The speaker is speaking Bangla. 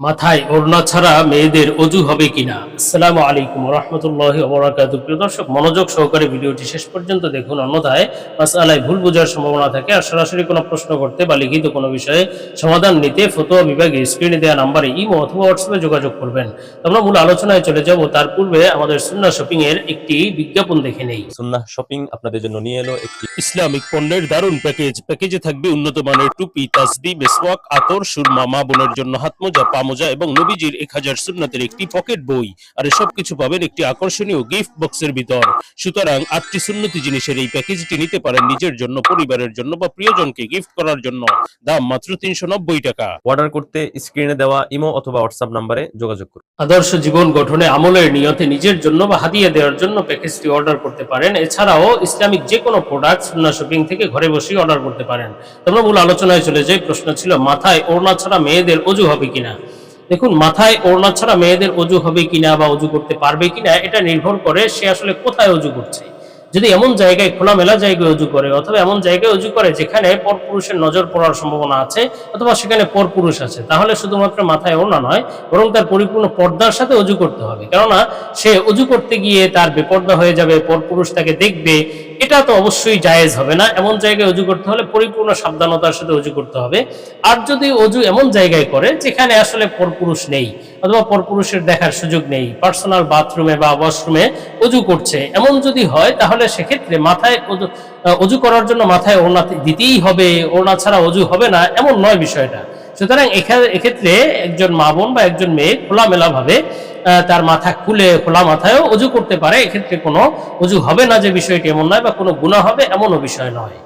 মাথায় ওড়না ছাড়া মেয়েদের অজু হবে কিনা? আসসালামু আলাইকুম রহমতুল্লাহ ওবরাকাত প্রিয় দর্শক মনোযোগ সহকারে ভিডিওটি শেষ পর্যন্ত দেখুন। অন্যথায় মাসালায় ভুল বোঝার সম্ভাবনা থাকে আর সরাসরি কোনো প্রশ্ন করতে বা লিখিত কোনো বিষয়ে সমাধান নিতে ফতোয়া বিভাগে স্ক্রিনে দেওয়া নাম্বারে ইমো অথবা হোয়াটসঅ্যাপে যোগাযোগ করবেন। আমরা মূল আলোচনায় চলে যাব। তার পূর্বে আমাদের সুন্না শপিং এর একটি বিজ্ঞাপন দেখে নেই। সুন্না শপিং আপনাদের জন্য নিয়ে এলো একটি ইসলামিক পণ্যের দারুণ প্যাকেজ। প্যাকেজে থাকবে উন্নত মানের টুপি তাসবি মেসওয়াক আতর সুরমা মা বোনের জন্য হাতমোজা পামোজা এবং নবীজির এক হাজার সুন্নাতের একটি পকেট বই। আর সব কিছু পাবেন একটি আকর্ষণীয় গিফট বক্সের ভিতর। সুতরাং আটটি সুন্নতি জিনিসের এই প্যাকেজটি নিতে পারেন নিজের জন্য পরিবারের জন্য বা প্রিয়জনকে গিফট করার জন্য। দাম মাত্র তিনশো নব্বই টাকা। অর্ডার করতে স্ক্রিনে দেওয়া ইমো অথবা হোয়াটসঅ্যাপ নাম্বারে যোগাযোগ করুন। আদর্শ জীবন গঠনে আমলের নিয়তে নিজের জন্য বা হাতিয়ে দেওয়ার জন্য প্যাকেজটি অর্ডার করতে পারেন। এছাড়াও ইসলামিক যে কোনো প্রোডাক্ট সুন্না শপিং থেকে ঘরে বসেই অর্ডার করতে পারেন। তোমরা মূল আলোচনায় চলে যাই প্রশ্ন ছিল মাথায় ওড়না ছাড়া মেয়েদের অজু হবে কিনা? দেখুন, মাথায় ওড়না ছাড়া মেয়েদের অজু হবে কিনা বা অজু করতে পারবে কিনা, এটা নির্ভর করে সে আসলে কোথায় অজু করছে। যদি এমন জায়গায় খোলামেলা জায়গায় অজু করে, অথবা এমন জায়গায় অজু করে যেখানে পরপুরুষের নজর পড়ার সম্ভাবনা আছে, অথবা সেখানে পরপুরুষ আছে, তাহলে শুধুমাত্র মাথায় ওড়না নয়, বরং তার পরিপূর্ণ পর্দার সাথে অজু করতে হবে। কেননা, সে অজু করতে গিয়ে তার বেপর্দা হয়ে যাবে, পরপুরুষ তাকে দেখবে এটা তো অবশ্যই জায়েজ হবে না। এমন জায়গায় অজু করতে হলে পরিপূর্ণ সাবধানতার সাথে অজু করতে হবে। আর যদি অজু এমন জায়গায় করে যেখানে আসলে পরপুরুষ নেই, অথবা পরপুরুষের দেখার সুযোগ নেই, পার্সোনাল বাথরুমে বা ওয়াশরুমে অজু করছে, এমন যদি হয় তাহলে সেক্ষেত্রে মাথায় অজু- করার জন্য মাথায় ওড়না দিতেই হবে। ওড়না ছাড়া অজু হবে না, এমন নয় বিষয়টা। সুতরাং এক্ষেত্রে একজন মা বোন বা একজন মেয়ে খোলামেলা ভাবে তার মাথা খুলে, খোলা মাথায়ও অজু করতে পারে। এক্ষেত্রে কোনো অজু হবে না যে বিষয়টি এমন নয় বা কোনো গুণা হবে এমনও বিষয় নয়।